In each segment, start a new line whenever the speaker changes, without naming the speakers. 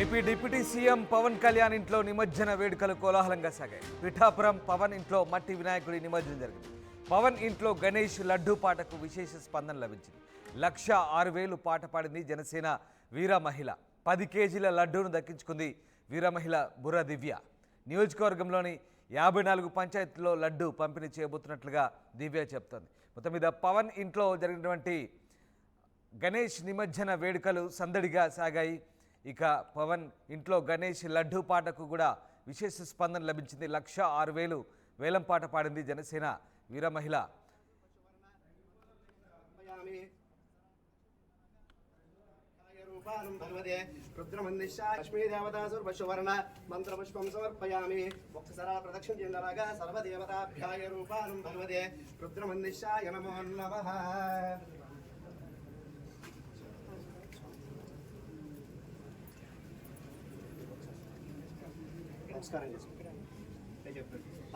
AP deputy CM Pawan Kalyan ఇంట్లో నిమజ్జన వేడుకలు కోలాహలంగా సాగాయి. పిఠాపురం పవన్ ఇంట్లో మట్టి వినాయకుడి నిమజ్జనం జరిగింది. పవన్ ఇంట్లో గణేష్ లడ్డూ పాటకు విశేష స్పందన లభించింది. లక్ష ఆరు వేలు పాట పాడింది జనసేన వీర మహిళ. పది కేజీల లడ్డూను దక్కించుకుంది వీర మహిళ బుర్ర దివ్య. నియోజకవర్గంలోని యాభై నాలుగు పంచాయతీల్లో లడ్డు పంపిణీ చేయబోతున్నట్లుగా దివ్య చెప్తోంది. మొత్తం మీద పవన్ ఇంట్లో జరిగినటువంటి గణేష్ నిమజ్జన వేడుకలు సందడిగా సాగాయి. ఇక పవన్ ఇంట్లో గణేష్ లడ్డూ పాటకు కూడా విశేష స్పందన లభించింది లక్ష ఆరు వేలు వేలం పాట పాడింది జనసేన వీర మహిళ
సమర్పయామి. రూపానం భగవతే రుద్రమందిశ్య లక్ష్మీదేవతాసుర్వశువర్ణ మంత్రపుష్పం సమర్పయామి ఒక్కసారి ప్రదక్షిణ చెందలాగా సర్వదేవతాభ్యాయ రూపానం భగవదే రుద్రమందిశ్యాయ నమో నమ నమస్కారం చేసుకుంటాం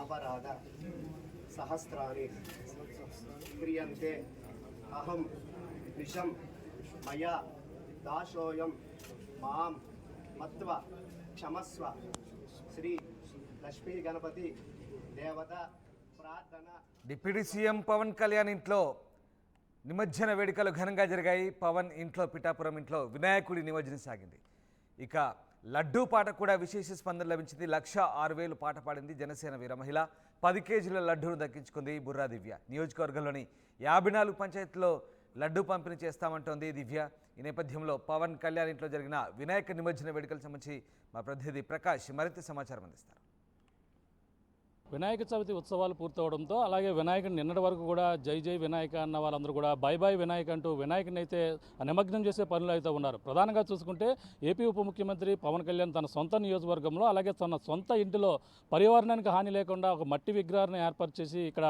అపరాధ సహస్రాన్ని క్రియంతే అహం నిషం మయా దాశోయం మాం మత్వ క్షమస్వ శ్రీ లక్ష్మీ గణపతి దేవత ప్రార్థన.
డిప్యూటీ సీఎం పవన్ కళ్యాణ్ ఇంట్లో నిమజ్జన వేడుకలు ఘనంగా జరిగాయి. పవన్ ఇంట్లో పిఠాపురం ఇంట్లో వినాయకుడి నిమజ్జనం సాగింది. ఇక లడ్డూ పాట కూడా విశేష స్పందన లభించింది. లక్ష ఆరు వేలు పాట పాడింది జనసేన వీర మహిళ. పది కేజీల లడ్డూను దక్కించుకుంది బుర్రా దివ్య. నియోజకవర్గంలోని యాభై నాలుగు పంచాయతీలో లడ్డూ పంపిణీ చేస్తామంటోంది దివ్య. ఈ నేపథ్యంలో పవన్ కళ్యాణ్ ఇంట్లో జరిగిన వినాయక నిమజ్జన వేడుకలకు సంబంధించి మా ప్రతినిధి ప్రకాష్ మరింత సమాచారం అందిస్తారు.
వినాయక చవితి ఉత్సవాలు పూర్తవడంతో అలాగే వినాయకుని నిన్నటి వరకు కూడా జై జై వినాయక అన్న వాళ్ళందరూ కూడా బై బై వినాయక అంటూ వినాయకుని అయితే నిమగ్నం చేసే పనులు అయితే ఉన్నారు. ప్రధానంగా చూసుకుంటే ఏపీ ఉప ముఖ్యమంత్రి పవన్ కళ్యాణ్ తన సొంత నియోజకవర్గంలో అలాగే తన సొంత ఇంటిలో పర్యావరణానికి హాని లేకుండా ఒక మట్టి విగ్రహాన్ని ఏర్పాటు చేసి ఇక్కడ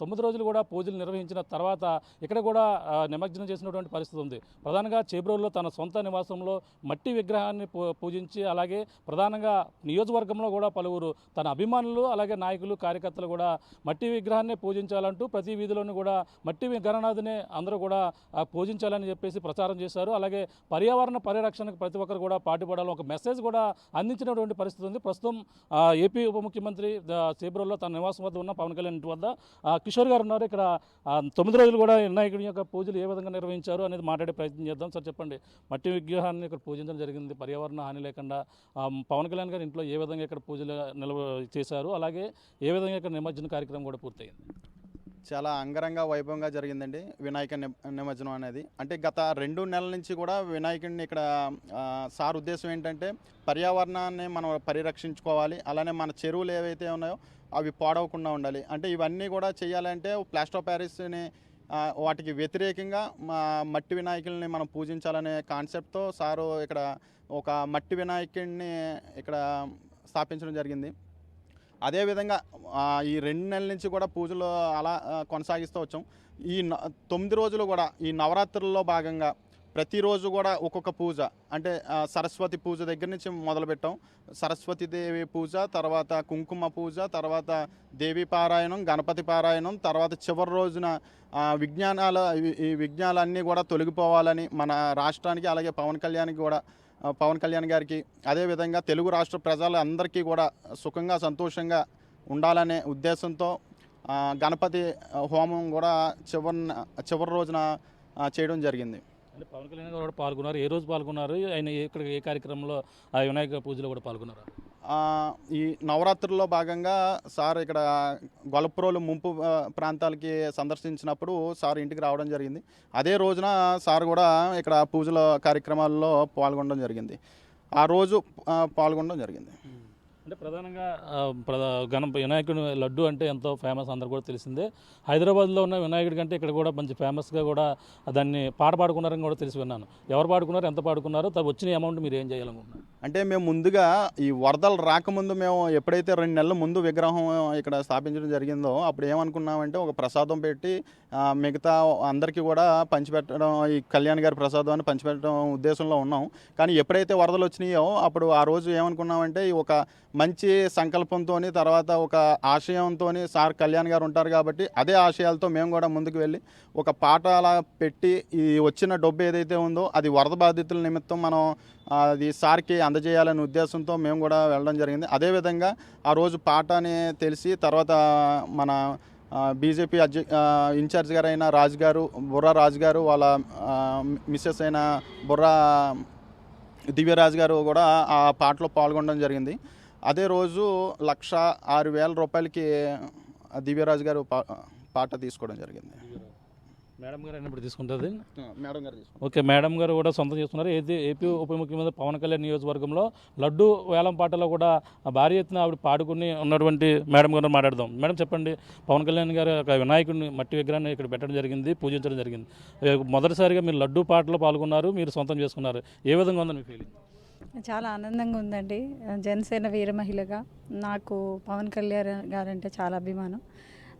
తొమ్మిది రోజులు కూడా పూజలు నిర్వహించిన తర్వాత ఇక్కడ కూడా నిమగ్నం నిమజ్జనం చేసినటువంటి పరిస్థితి ఉంది. ప్రధానంగా చేబ్రోల్లో తన సొంత నివాసంలో మట్టి విగ్రహాన్ని పూ- పూజించి అలాగే ప్రధానంగా నియోజకవర్గంలో కూడా పలువురు తన అభిమానులు అలాగే నాయకులు కార్యకర్తలు కూడా మట్టి విగ్రహాన్ని పూజించాలంటూ ప్రతి వీధిలోనూ కూడా మట్టి గణనాథునే అందరూ కూడా పూజించాలని చెప్పేసి ప్రచారం చేశారు. అలాగే పర్యావరణ పరిరక్షణకు ప్రతి ఒక్కరు కూడా పాటుపడాలని ఒక మెసేజ్ కూడా అందించినటువంటి పరిస్థితి ఉంది. ప్రస్తుతం ఏపీ ఉప ముఖ్యమంత్రి సేబ్రోల్లో తన నివాసం వద్ద ఉన్న పవన్ కళ్యాణ్ ఇంటి వద్ద కిషోర్ గారు ఉన్నారు. ఇక్కడ తొమ్మిది రోజులు కూడా వినాయకుడి యొక్క పూజలు ఏ విధంగా నిర్వహించారు అనేది మాట్లాడే ప్రయత్నం చేద్దాం. సార్ చెప్పండి. మట్టి విగ్రహాన్ని ఇక్కడ పూజించడం జరిగింది. పర్యావరణ హాని లేకుండా పవన్ కళ్యాణ్ గారి ఇంట్లో ఏ విధంగా ఇక్కడ పూజలు నిల్వ చేశారు? అలాగే ఏ విధంగా ఇక్కడ నిమజ్జన కార్యక్రమం కూడా పూర్తయింది?
చాలా అంగరంగ వైభవంగా జరిగిందండి వినాయక నిమజ్జనం అనేది. అంటే గత రెండు నెలల నుంచి కూడా వినాయకుడిని ఇక్కడ సార్ ఉద్దేశం ఏంటంటే పర్యావరణాన్ని మనం పరిరక్షించుకోవాలి. అలానే మన చెరువులు ఏవైతే ఉన్నాయో అవి పాడవకుండా ఉండాలి. అంటే ఇవన్నీ కూడా చేయాలంటే ప్లాస్టర్ ఆఫ్ ప్యారిస్ని వాటికి వ్యతిరేకంగా మా మట్టి వినాయకుల్ని మనం పూజించాలనే కాన్సెప్ట్తో సారు ఇక్కడ ఒక మట్టి వినాయకుడిని ఇక్కడ స్థాపించడం జరిగింది. అదేవిధంగా ఈ రెండు నెలల నుంచి కూడా పూజలు అలా కొనసాగిస్తూ వచ్చాం. ఈ న- తొమ్మిది రోజులు కూడా ఈ నవరాత్రుల్లో భాగంగా ప్రతిరోజు కూడా ఒక్కొక్క పూజ అంటే సరస్వతి పూజ దగ్గర నుంచి మొదలుపెట్టాం. సరస్వతి దేవి పూజ తర్వాత కుంకుమ పూజ తర్వాత దేవి పారాయణం గణపతి పారాయణం తర్వాత చివరి రోజున విజ్ఞానాల ఈ- విజ్ఞానాలన్నీ కూడా తొలగిపోవాలని మన రాష్ట్రానికి అలాగే పవన్ కళ్యాణ్కి కూడా పవన్ కళ్యాణ్ గారికి అదేవిధంగా తెలుగు రాష్ట్ర ప్రజలందరికీ కూడా సుఖంగా సంతోషంగా ఉండాలనే ఉద్దేశంతో గణపతి హోమం కూడా చివరి చివరి రోజున చేయడం జరిగింది.
అంటే పవన్ కళ్యాణ్ గారు కూడా పాల్గొన్నారు. ఏ రోజు పాల్గొన్నారు? ఆయన ఇక్కడ ఏ కార్యక్రమంలో ఆ వినాయక పూజలో కూడా పాల్గొన్నారు?
ఈ నవరాత్రుల్లో భాగంగా సార్ ఇక్కడ గొలప్రోలు ముంపు ప్రాంతాలకి సందర్శించినప్పుడు సార్ ఇంటికి రావడం జరిగింది. అదే రోజున సార్ కూడా ఇక్కడ పూజల కార్యక్రమాల్లో పాల్గొనడం జరిగింది. ఆ రోజు పాల్గొనడం జరిగింది.
అంటే ప్రధానంగా ప్రధా గణ వినాయకుడు లడ్డు అంటే ఎంతో ఫేమస్ అందరు కూడా తెలిసిందే. హైదరాబాద్లో ఉన్న వినాయకుడి కంటే ఇక్కడ కూడా మంచి ఫేమస్గా కూడా దాన్ని పాట పాడుకున్నారని కూడా తెలిసి విన్నాను. ఎవరు పాడుకున్నారు ఎంత పాడుకున్నారో తను వచ్చిన అమౌంట్ మీరు ఏం చేయాలనుకుంటున్నారు?
అంటే మేము ముందుగా ఈ వరదలు రాకముందు మేము ఎప్పుడైతే రెండు నెలల ముందు విగ్రహం ఇక్కడ స్థాపించడం జరిగిందో అప్పుడు ఏమనుకున్నామంటే ఒక ప్రసాదం పెట్టి మిగతా అందరికీ కూడా పంచిపెట్టడం ఈ కళ్యాణ్ గారి ప్రసాదం అని పంచిపెట్టడం ఉద్దేశంలో ఉన్నాం. కానీ ఎప్పుడైతే వరదలు వచ్చినాయో అప్పుడు ఆ రోజు ఏమనుకున్నామంటే ఈ ఒక మంచి సంకల్పంతో తర్వాత ఒక ఆశయంతో సార్ కళ్యాణ్ గారు ఉంటారు కాబట్టి అదే ఆశయాలతో మేము కూడా ముందుకు వెళ్ళి ఒక పాట అలా పెట్టి ఈ వచ్చిన డబ్బు ఏదైతే ఉందో అది వరద బాధితుల నిమిత్తం మనం అది సార్కి అందజేయాలనే ఉద్దేశంతో మేము కూడా వెళ్ళడం జరిగింది. అదేవిధంగా ఆ రోజు పాట అని తెలిసి తర్వాత మన బీజేపీ అధ్య ఇన్ఛార్జ్ గారు అయిన రాజు గారు బుర్రా రాజు గారు వాళ్ళ మిస్సెస్ అయిన బుర్రా దివ్యరాజు గారు కూడా ఆ పాటలో పాల్గొనడం జరిగింది. అదే రోజు లక్ష ఆరు వేల రూపాయలకి దివ్యరాజు గారు పా పాట తీసుకోవడం జరిగింది.
మేడం గారు అయినప్పుడు తీసుకుంటుంది?
మేడం గారు.
ఓకే మేడం గారు కూడా సొంతం చేస్తున్నారు. ఏది ఏపీ ఉప ముఖ్యమంత్రి పవన్ కళ్యాణ్ నియోజకవర్గంలో లడ్డు వేలం పాటలో కూడా భారీ ఎత్తున ఆవిడ పాడుకుని ఉన్నటువంటి మేడం గారు మాట్లాడదాం. మేడం చెప్పండి. పవన్ కళ్యాణ్ గారు ఒక వినాయకుడిని మట్టి విగ్రహాన్ని ఇక్కడ పెట్టడం జరిగింది పూజించడం జరిగింది. మొదటిసారిగా మీరు లడ్డు పాటలో పాల్గొన్నారు మీరు సొంతం చేసుకున్నారు. ఏ విధంగా ఉందని మీ ఫీలింగ్
చాలా ఆనందంగా ఉందండి. జనసేన వీర మహిళగా నాకు పవన్ కళ్యాణ్ గారంటే చాలా అభిమానం.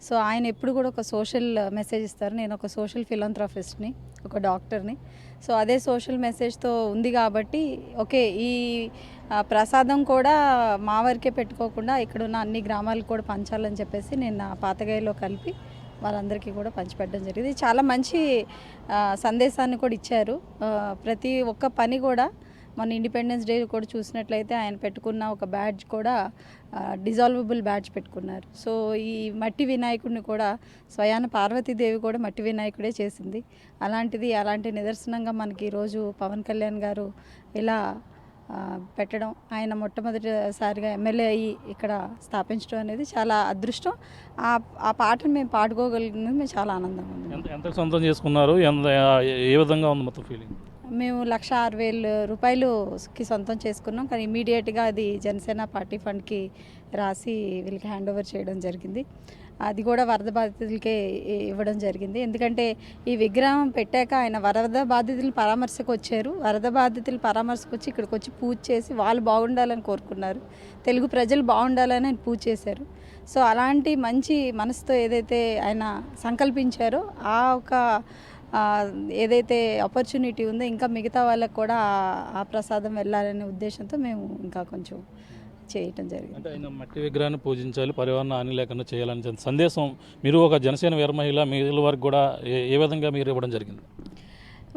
సో ఆయన ఎప్పుడు కూడా ఒక సోషల్ మెసేజ్ ఇస్తారు. నేను ఒక సోషల్ ఫిలాంథ్రాఫిస్ట్ని ఒక డాక్టర్ని. సో అదే సోషల్ మెసేజ్తో ఉంది కాబట్టి ఓకే ఈ ప్రసాదం కూడా మా వరకే పెట్టుకోకుండా ఇక్కడ ఉన్న అన్ని గ్రామాలకు కూడా పంచాలని చెప్పేసి నేను నా పాతగాయలో కలిపి వాళ్ళందరికీ కూడా పంచిపెట్టడం జరిగింది. చాలా మంచి సందేశాన్ని కూడా ఇచ్చారు. ప్రతి ఒక్క పని కూడా మన ఇండిపెండెన్స్ డే కూడా చూసినట్లయితే ఆయన పెట్టుకున్న ఒక బ్యాడ్జ్ కూడా డిజాల్వబుల్ బ్యాడ్జ్ పెట్టుకున్నారు. సో ఈ మట్టి వినాయకుడిని కూడా స్వయాన పార్వతీదేవి కూడా మట్టి వినాయకుడే చేసింది. అలాంటిది అలాంటి నిదర్శనంగా మనకి ఈరోజు పవన్ కళ్యాణ్ గారు ఇలా పెట్టడం ఆయన మొట్టమొదటిసారిగా ఎమ్మెల్యే అయ్యి ఇక్కడ స్థాపించడం అనేది చాలా అదృష్టం. ఆ ఆ పాటను మేము పాడుకోగలిగినది మేము చాలా ఆనందంగా ఉంది
ఎంత సంతోషం సొంతం చేసుకున్నారు? ఏ విధంగా ఉంది మొత్తం ఫీలింగ్
మేము లక్ష ఆరు వేలు రూపాయలుకి సొంతం చేసుకున్నాం. కానీ ఇమీడియట్గా అది జనసేన పార్టీ ఫండ్కి రాసి వీళ్ళకి హ్యాండ్ ఓవర్ చేయడం జరిగింది. అది కూడా వరద బాధితులకే ఇవ్వడం జరిగింది. ఎందుకంటే ఈ విగ్రహం పెట్టాక ఆయన వరద బాధితులు పరామర్శకు వచ్చారు. వరద బాధితులు పరామర్శకు వచ్చి ఇక్కడికి వచ్చి పూజ చేసి వాళ్ళు బాగుండాలని కోరుకున్నారు. తెలుగు ప్రజలు బాగుండాలని ఆయన పూజ చేశారు. సో అలాంటి మంచి మనసుతో ఏదైతే ఆయన సంకల్పించారో ఆ ఒక ఏదైతే ఆపర్చునిటీ ఉందో ఇంకా మిగతా వాళ్ళకు కూడా ఆ- ప్రసాదం వెళ్ళాలనే ఉద్దేశంతో మేము ఇంకా కొంచెం చేయటం జరిగింది.
అంటే ఆయన మట్టి విగ్రహాన్ని పూజించాలి పరివారణ హాని లేకుండా చేయాలని సందేశం మీరు ఒక జనసేన వీర మహిళ మిగిలిన వరకు కూడా ఏ విధంగా మీరు ఇవ్వడం జరిగింది?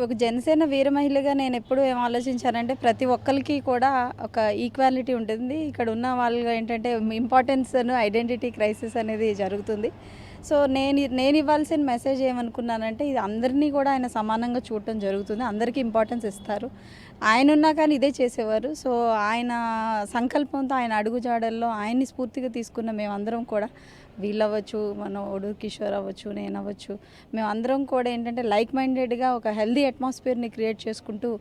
ఒక జనసేన వీర మహిళగా నేను ఎప్పుడు ఏం ఆలోచించానంటే ప్రతి ఒక్కరికి కూడా ఒక ఈక్వాలిటీ ఉంటుంది. ఇక్కడ ఉన్న వాళ్ళు ఏంటంటే ఇంపార్టెన్స్ ఐడెంటిటీ క్రైసిస్ అనేది జరుగుతుంది. సో నేను నేను ఇవ్వాల్సిన మెసేజ్ ఏమనుకున్నానంటే ఇది అందరినీ కూడా ఆయన సమానంగా చూడటం జరుగుతుంది. అందరికీ ఇంపార్టెన్స్ ఇస్తారు. ఆయన ఉన్నా కానీ ఇదే చేసేవారు. సో ఆయన సంకల్పంతో ఆయన అడుగుజాడల్లో ఆయన్ని స్ఫూర్తిగా తీసుకున్న మేమందరం కూడా వీళ్ళవ్వచ్చు మన ఒడూరు కిషోర్ అవ్వచ్చు నేను అవ్వచ్చు మేమందరం కూడా ఏంటంటే లైక్ మైండెడ్గా ఒక హెల్దీ అట్మాస్ఫియర్ని క్రియేట్ చేసుకుంటూ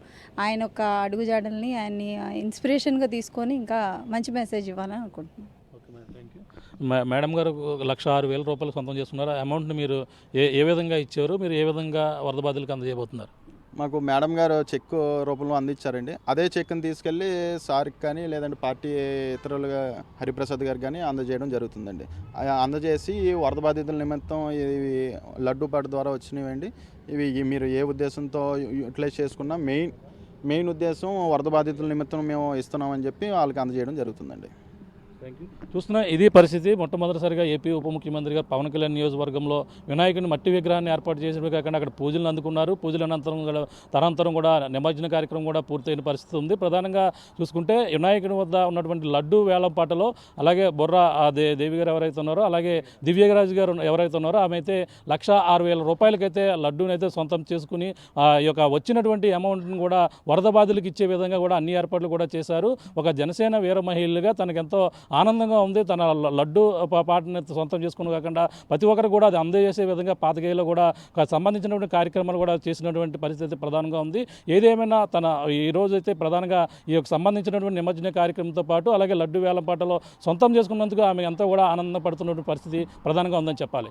ఆయన ఒక అడుగుజాడల్ని ఆయన్ని ఇన్స్పిరేషన్గా తీసుకొని ఇంకా మంచి మెసేజ్ ఇవ్వాలని అనుకుంటున్నాను
మేడం గారు లక్ష ఆరు వేల రూపాయలు సొంతం చేస్తున్నారు అమౌంట్ని మీరు ఏ ఏ విధంగా ఇచ్చారు? మీరు ఏ విధంగా వరద బాధితులకు అందజేయబోతున్నారు?
మాకు మేడం గారు చెక్ రూపంలో అందించారండి. అదే చెక్ని తీసుకెళ్ళి సార్కి కానీ లేదంటే పార్టీ ఇతరులుగా హరిప్రసాద్ గారికి కానీ అందజేయడం జరుగుతుందండి. అందజేసి వరద బాధితుల నిమిత్తం ఇవి లడ్డు పాట ద్వారా వచ్చినవండి ఇవి మీరు ఏ ఉద్దేశంతో యూటిలైజ్ చేసుకున్నా మెయిన్ మెయిన్ ఉద్దేశం వరద బాధితుల నిమిత్తం మేము ఇస్తున్నామని చెప్పి వాళ్ళకి అందజేయడం జరుగుతుందండి.
చూస్తున్నా ఇది పరిస్థితి. మొట్టమొదటిసారిగా ఏపీ ఉప ముఖ్యమంత్రి గారు పవన్ కళ్యాణ్ నియోజకవర్గంలో వినాయకుని మట్టి విగ్రహాన్ని ఏర్పాటు చేసడమే కాకుండా అక్కడ పూజలను అందుకున్నారు. పూజల అనంతరం కూడా తరంతరం కూడా నిమజ్జన కార్యక్రమం కూడా పూర్తయిన పరిస్థితి ఉంది. ప్రధానంగా చూసుకుంటే వినాయకుని వద్ద ఉన్నటువంటి లడ్డు వేలం పాటలో అలాగే బొర్ర ఆ దే దేవి గారు ఎవరైతే ఉన్నారో అలాగే దివ్యరాజు గారు ఎవరైతే ఉన్నారో ఆమె అయితే లక్ష ఆరు వేల రూపాయలకైతే లడ్డూని అయితే సొంతం చేసుకుని ఆ యొక్క వచ్చినటువంటి అమౌంట్ని కూడా వరద బాధలకు ఇచ్చే విధంగా కూడా అన్ని ఏర్పాట్లు కూడా చేశారు. ఒక జనసేన వీర మహిళలుగా తనకెంతో ఆనందంగా ఉంది. తన లడ్డు పాటని సొంతం చేసుకుని కాకుండా ప్రతి ఒక్కరు కూడా అది అందజేసే విధంగా పాతకేయలో కూడా సంబంధించినటువంటి కార్యక్రమాలు కూడా చేసినటువంటి పరిస్థితి ప్రధానంగా ఉంది. ఏదేమైనా తన ఈ రోజు అయితే ప్రధానంగా ఈ యొక్క సంబంధించినటువంటి నిమజ్జన కార్యక్రమంతో పాటు అలాగే లడ్డు వేలం పాటలో సొంతం చేసుకున్నందుకు ఆమె ఎంతో కూడా ఆనందపడుతున్నటువంటి పరిస్థితి ప్రధానంగా ఉందని చెప్పాలి.